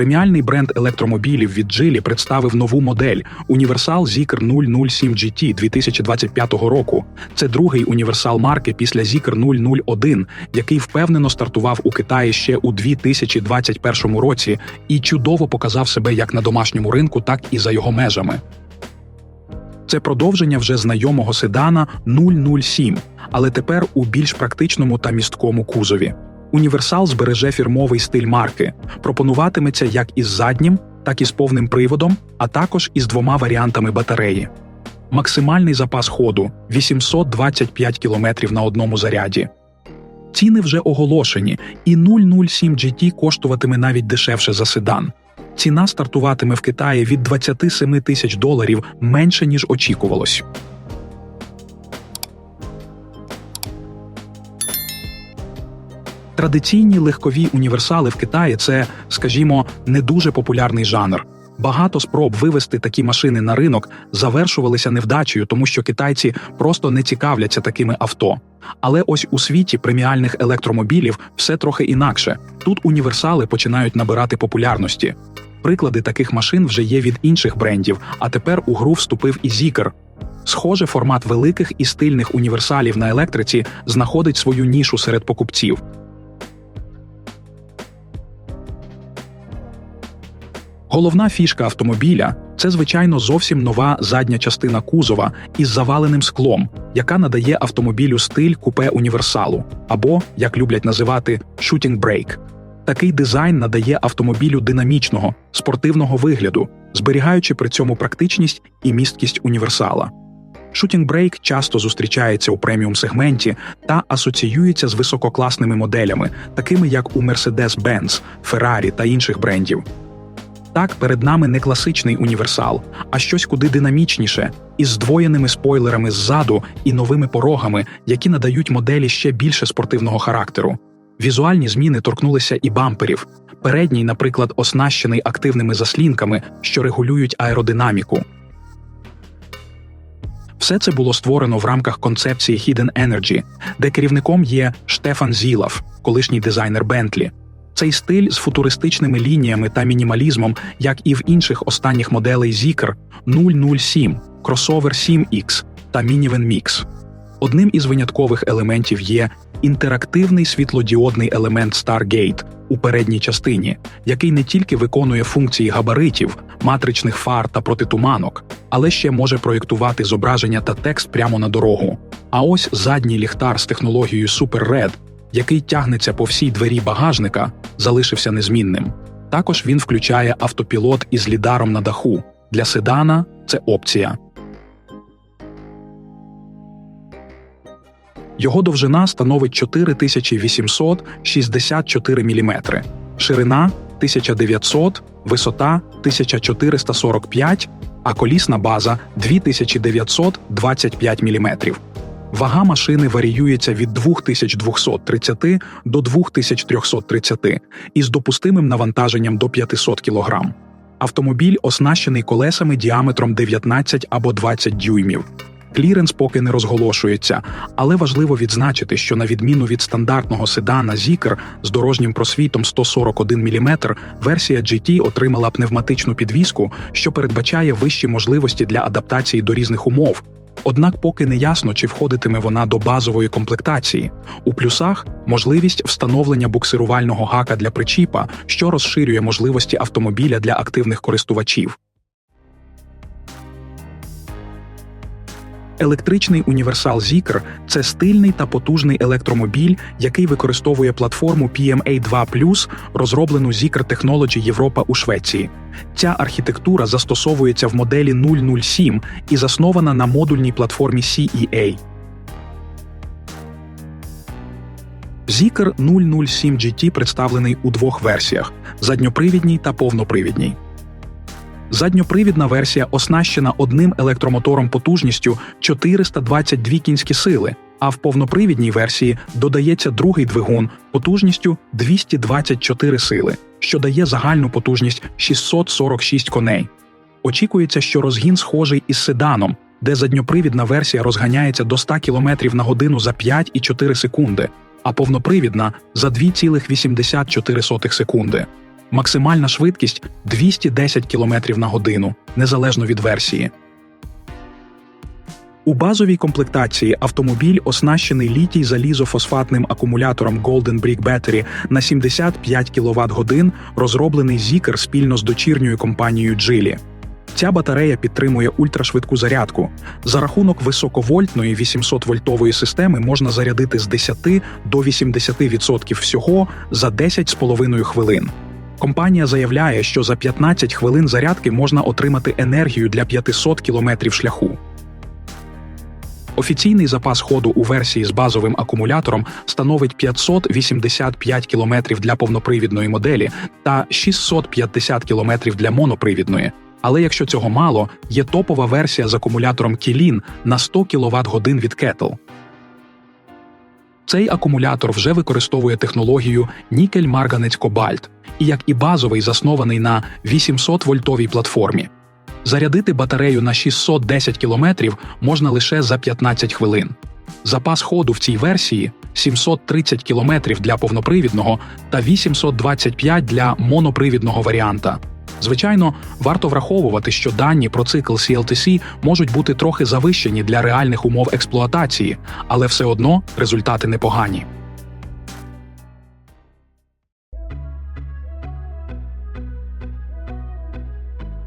Преміальний бренд електромобілів від Geely представив нову модель Universal Zeekr 007 GT 2025 року. Це другий універсал марки після Zeekr 001, який впевнено стартував у Китаї ще у 2021 році і чудово показав себе як на домашньому ринку, так і за його межами. Це продовження вже знайомого седана 007, але тепер у більш практичному та місткому кузові. Універсал збереже фірмовий стиль марки, пропонуватиметься як із заднім, так і з повним приводом, а також із двома варіантами батареї. Максимальний запас ходу 825 км на одному заряді. Ціни вже оголошені, і 007 GT коштуватиме навіть дешевше за седан. Ціна стартуватиме в Китаї від 27 тисяч доларів менше ніж очікувалось. Традиційні легкові універсали в Китаї це, скажімо, не дуже популярний жанр. Багато спроб вивести такі машини на ринок завершувалися невдачею, тому що китайці просто не цікавляться такими авто. Але ось у світі преміальних електромобілів все трохи інакше. Тут універсали починають набирати популярності. Приклади таких машин вже є від інших брендів, а тепер у гру вступив і Zikr. Схоже, формат великих і стильних універсалів на електриці знаходить свою нішу серед покупців. Головна фішка автомобіля це, звичайно, зовсім нова задня частина кузова із заваленим склом, яка надає автомобілю стиль купе універсалу, або, як люблять називати, «shooting brake». Такий дизайн надає автомобілю динамічного, спортивного вигляду, зберігаючи при цьому практичність і місткість універсала. Shooting Brake часто зустрічається у преміум сегменті та асоціюється з висококласними моделями, такими як у Mercedes-Benz, Ferrari та інших брендів. Так, перед нами не класичний універсал, а щось куди динамічніше, із здвоєними спойлерами ззаду і новими порогами, які надають моделі ще більше спортивного характеру. Візуальні зміни торкнулися і бамперів. Передній, наприклад, оснащений активними заслінками, що регулюють аеродинаміку. Все це було створено в рамках концепції Hidden Energy, де керівником є Штефан Зілав, колишній дизайнер Бентлі. Цей стиль з футуристичними лініями та мінімалізмом, як і в інших останніх моделей Zikr 007, Crossover 7X та Minivan Mix. Одним із виняткових елементів є інтерактивний світлодіодний елемент Stargate у передній частині, який не тільки виконує функції габаритів, матричних фар та протитуманок, але ще може проєктувати зображення та текст прямо на дорогу. А ось задній ліхтар з технологією Super Red, який тягнеться по всій двері багажника, залишився незмінним. Також він включає автопілот із лідаром на даху. Для седана це опція. Його довжина становить 4864 мм, ширина 1900, висота 1445, а колісна база 2925 мм. Вага машини варіюється від 2230 до 2330 із допустимим навантаженням до 500 кг. Автомобіль оснащений колесами діаметром 19 або 20 дюймів. Кліренс поки не розголошується, але важливо відзначити, що на відміну від стандартного седана Zikr з дорожнім просвітом 141 мм, версія GT отримала пневматичну підвіску, що передбачає вищі можливості для адаптації до різних умов. Однак поки не ясно, чи входитиме вона до базової комплектації. У плюсах можливість встановлення буксирувального гака для причіпа, що розширює можливості автомобіля для активних користувачів. Електричний універсал Zikr – це стильний та потужний електромобіль, який використовує платформу PMA 2 розроблену Zikr Technology Європа у Швеції. Ця архітектура застосовується в моделі 007 і заснована на модульній платформі CEA. Zikr 007 GT представлений у двох версіях задньопривідній та повнопривідній. Задньопривідна версія оснащена одним електромотором потужністю 422 кінські сили, а в повнопривідній версії додається другий двигун потужністю 224 сили, що дає загальну потужність 646 коней. Очікується, що розгін схожий із седаном, де задньопривідна версія розганяється до 100 км на годину за 5,4 секунди, а повнопривідна за 2,84 секунди. Максимальна швидкість 210 км на годину, незалежно від версії. У базовій комплектації автомобіль оснащений літій залізофосфатним акумулятором Golden Brick Battery на 75 кВт годин, розроблений Zikr спільно з дочірньою компанією Geely. Ця батарея підтримує ультрашвидку зарядку. За рахунок високовольтної 800-вольтової системи можна зарядити з 10 до 80% всього за 10,5 хвилин. Компанія заявляє, що за 15 хвилин зарядки можна отримати енергію для 500 кілометрів шляху. Офіційний запас ходу у версії з базовим акумулятором становить 585 км для повнопривідної моделі та 650 км для монопривідної. Але якщо цього мало, є топова версія з акумулятором Кілін на 100 кВт годин від Kettle. Цей акумулятор вже використовує технологію нікель марганець кобальт і як і базовий заснований на 800 вольтовій платформі. Зарядити батарею на 610 км можна лише за 15 хвилин. Запас ходу в цій версії 730 км для повнопривідного та 825 для монопривідного варіанта. Звичайно, варто враховувати, що дані про цикл CLTC можуть бути трохи завищені для реальних умов експлуатації, але все одно результати непогані.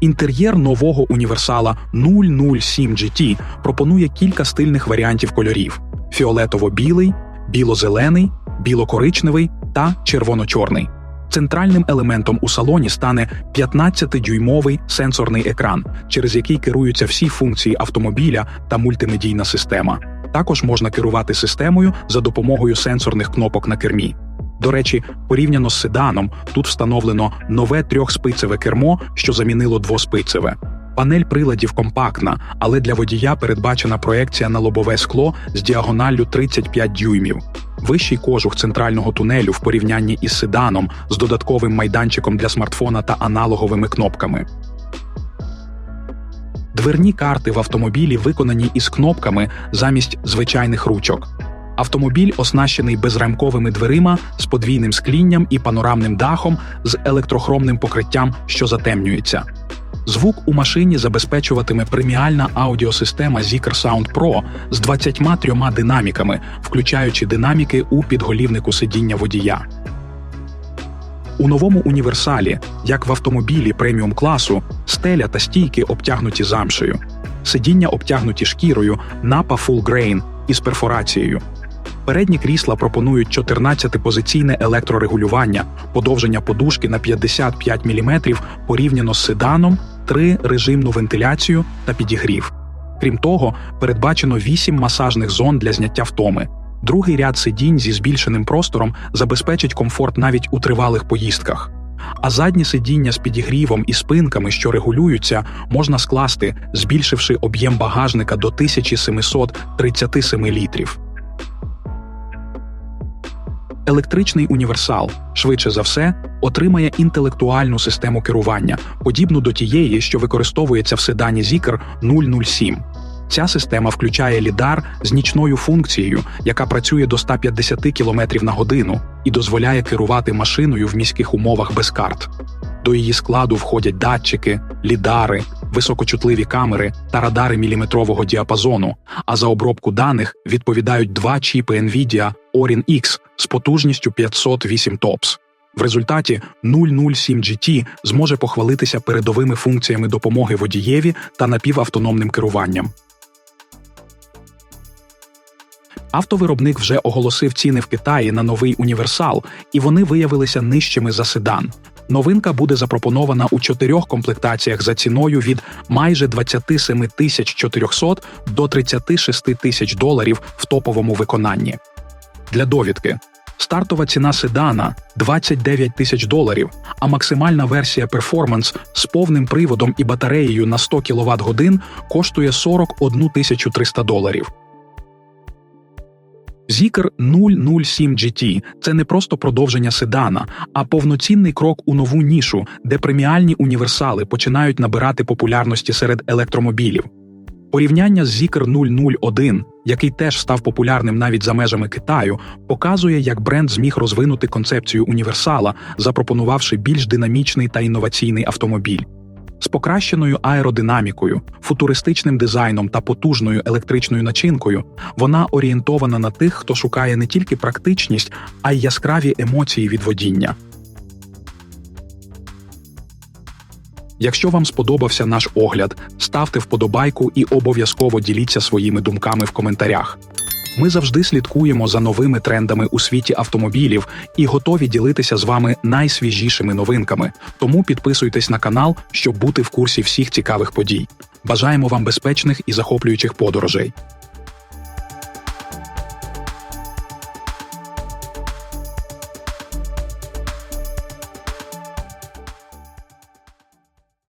Інтер'єр нового універсала 007 GT пропонує кілька стильних варіантів кольорів: фіолетово-білий, біло-зелений, біло-коричневий та червоно-чорний. Центральним елементом у салоні стане 15-дюймовий сенсорний екран, через який керуються всі функції автомобіля та мультимедійна система. Також можна керувати системою за допомогою сенсорних кнопок на кермі. До речі, порівняно з седаном, тут встановлено нове трьохспицеве кермо, що замінило двоспицеве. Панель приладів компактна, але для водія передбачена проекція на лобове скло з діагоналлю 35 дюймів. Вищий кожух центрального тунелю в порівнянні із седаном з додатковим майданчиком для смартфона та аналоговими кнопками. Дверні карти в автомобілі виконані із кнопками замість звичайних ручок. Автомобіль оснащений безрамковими дверима з подвійним склінням і панорамним дахом з електрохромним покриттям, що затемнюється. Звук у машині забезпечуватиме преміальна аудіосистема Zikr Sound Pro з 23 динаміками, включаючи динаміки у підголівнику сидіння водія. У новому універсалі, як в автомобілі преміум класу, стеля та стійки обтягнуті замшею, сидіння обтягнуті шкірою Napa Full Grain із перфорацією. Передні крісла пропонують 14-позиційне електрорегулювання, подовження подушки на 55 мм порівняно з седаном, 3 режимну вентиляцію та підігрів. Крім того, передбачено 8 масажних зон для зняття втоми. Другий ряд сидінь зі збільшеним простором забезпечить комфорт навіть у тривалих поїздках. А задні сидіння з підігрівом і спинками, що регулюються, можна скласти, збільшивши об'єм багажника до 1737 літрів. Електричний універсал, швидше за все, отримає інтелектуальну систему керування, подібну до тієї, що використовується в седані Zikr 007. Ця система включає лідар з нічною функцією, яка працює до 150 км на годину і дозволяє керувати машиною в міських умовах без карт. До її складу входять датчики, лідари, високочутливі камери та радари міліметрового діапазону. А за обробку даних відповідають два чіпи NVIDIA Orin X з потужністю 508 TOPS. В результаті 007 GT зможе похвалитися передовими функціями допомоги водієві та напівавтономним керуванням. Автовиробник вже оголосив ціни в Китаї на новий універсал, і вони виявилися нижчими за седан. Новинка буде запропонована у чотирьох комплектаціях за ціною від майже 27 тисяч 400 до 36 тисяч доларів в топовому виконанні. Для довідки стартова ціна седана 29 тисяч доларів, а максимальна версія Performance з повним приводом і батареєю на 100 кВт годин коштує 41 тисячу 300 доларів. Zikr 007 GT – це не просто продовження седана, а повноцінний крок у нову нішу, де преміальні універсали починають набирати популярності серед електромобілів. Порівняння з Zikr 001, який теж став популярним навіть за межами Китаю, показує, як бренд зміг розвинути концепцію універсала, запропонувавши більш динамічний та інноваційний автомобіль. З покращеною аеродинамікою, футуристичним дизайном та потужною електричною начинкою вона орієнтована на тих, хто шукає не тільки практичність, а й яскраві емоції від водіння. Якщо вам сподобався наш огляд, ставте вподобайку і обов'язково діліться своїми думками в коментарях. Ми завжди слідкуємо за новими трендами у світі автомобілів і готові ділитися з вами найсвіжішими новинками. Тому підписуйтесь на канал, щоб бути в курсі всіх цікавих подій. Бажаємо вам безпечних і захоплюючих подорожей.